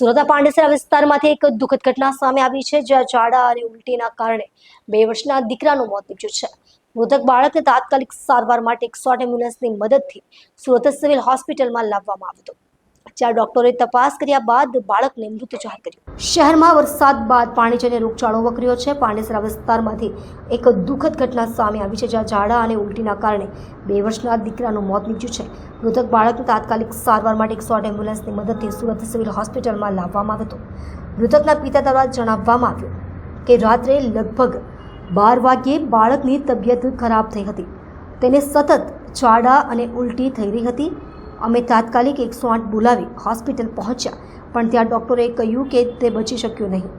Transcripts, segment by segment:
સુરતના પાંડેસરા વિસ્તારમાંથી એક દુઃખદ ઘટના સામે આવી છે, જ્યાં ઝાડા અને ઉલટીના કારણે બે વર્ષના દીકરાનું મોત નીપજ્યું છે. મૃતક બાળકને તાત્કાલિક સારવાર માટે એકસો આઠ એમ્બ્યુલન્સની મદદથી સુરત સિવિલ હોસ્પિટલમાં લાવવામાં આવ્યું હતું. જ્યાં ડોક્ટરોએ તપાસ કર્યા બાદ બાળકને મૃત જાહેર કર્યું. શહેરમાં વરસાદ બાદ પાણીજન્ય રોગચાળો વકર્યો છે. પાંડેસરા વિસ્તારમાંથી એક દુઃખદ ઘટના સામે આવી છે, જ્યાં ઝાડા અને ઉલટીના કારણે બે વર્ષના દીકરાનું મોત નીપજ્યું છે. મૃતક બાળકને તાત્કાલિક સારવાર માટે એકસો આઠ એમ્બ્યુલન્સની મદદથી સુરત સિવિલ હોસ્પિટલમાં લાવવામાં આવ્યો હતો. મૃતકના પિતા દ્વારા જણાવવામાં આવ્યું કે રાત્રે લગભગ બાર વાગ્યે બાળકની તબિયત ખરાબ થઈ હતી. તેને સતત ઝાડા અને ઉલટી થઈ રહી હતી. અમે તાત્કાલિક એકસો આઠ બોલાવી હોસ્પિટલ પહોંચ્યા, પણ ત્યાં ડૉક્ટરે કહ્યું કે તે બચી શક્યું નહીં.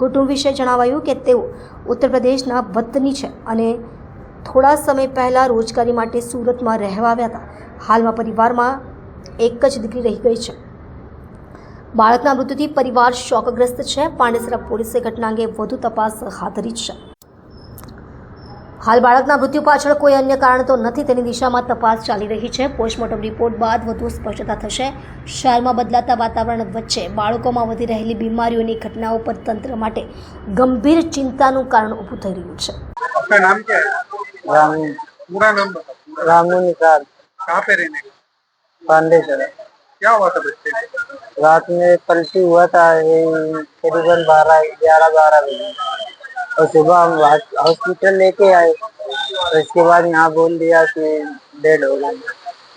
કુટુંબ વિશે જણાવાયું કે તેઓ ઉત્તર પ્રદેશના વતની છે અને થોડા સમય પહેલાં રોજગારી માટે સુરતમાં રહેવા આવ્યા હતા. હાલમાં પરિવારમાં એક જ દીકરી રહી ગઈ છે. બાળકના મૃત્યુથી પરિવાર શોકગ્રસ્ત છે. પાંડેસરા પોલીસે ઘટના અંગે વધુ તપાસ હાથ ધરી છે. હાલ બાળકના મૃત્યુ પાછળ કોઈ અન્ય કારણ તો નથી તેની દિશામાં તપાસ ચાલી રહી છે પોસ્ટમોર્ટમ રિપોર્ટ બાદ વધુ સ્પષ્ટતા થશે શહેરમાં બદલાતા વાતાવરણ વચ્ચે બાળકોમાં વધી રહેલી બીમારીઓની ઘટનાઓ પર તંત્ર માટે ગંભીર ચિંતાનું કારણ ઊભું થઈ રહ્યું છે आपका नाम क्या है रामू पूरा नाम बताओ रामू निकाल कहाँ पे रहने का पांडेसर क्या हुआ था बच्चे को रात में पलटी हुआ था ये करीबन बारह ग्यारह बारह बजे और सुबह हम हॉस्पिटल लेके आए। तो इसके बाद यहाँ बोल दिया कि डेड हो गए।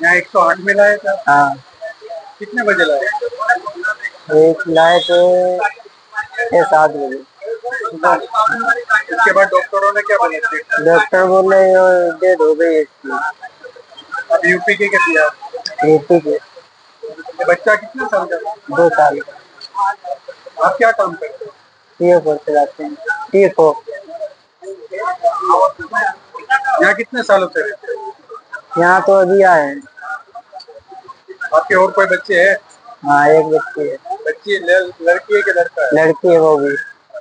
यहाँ एक सौ आठ में लाया था। हाँ। कितने बजे लाया एक लाए थे छः सात बजे। उसके बाद डॉक्टरों ने क्या बोला? डॉक्टर बोले डेड हो गई इसकी। अब यूपी के क्या यूपी के। बच्चा कितने साल का दो साल। का आप क्या काम करते हो? टीओ पर चलाते हैं। टीओ यहाँ कितने सालों से रहते हो यहाँ तो अभी आए हैं आपके और कोई बच्चे हैं हाँ एक बच्ची है बच्ची ल- लड़की है कि लड़का है लड़की है वो भी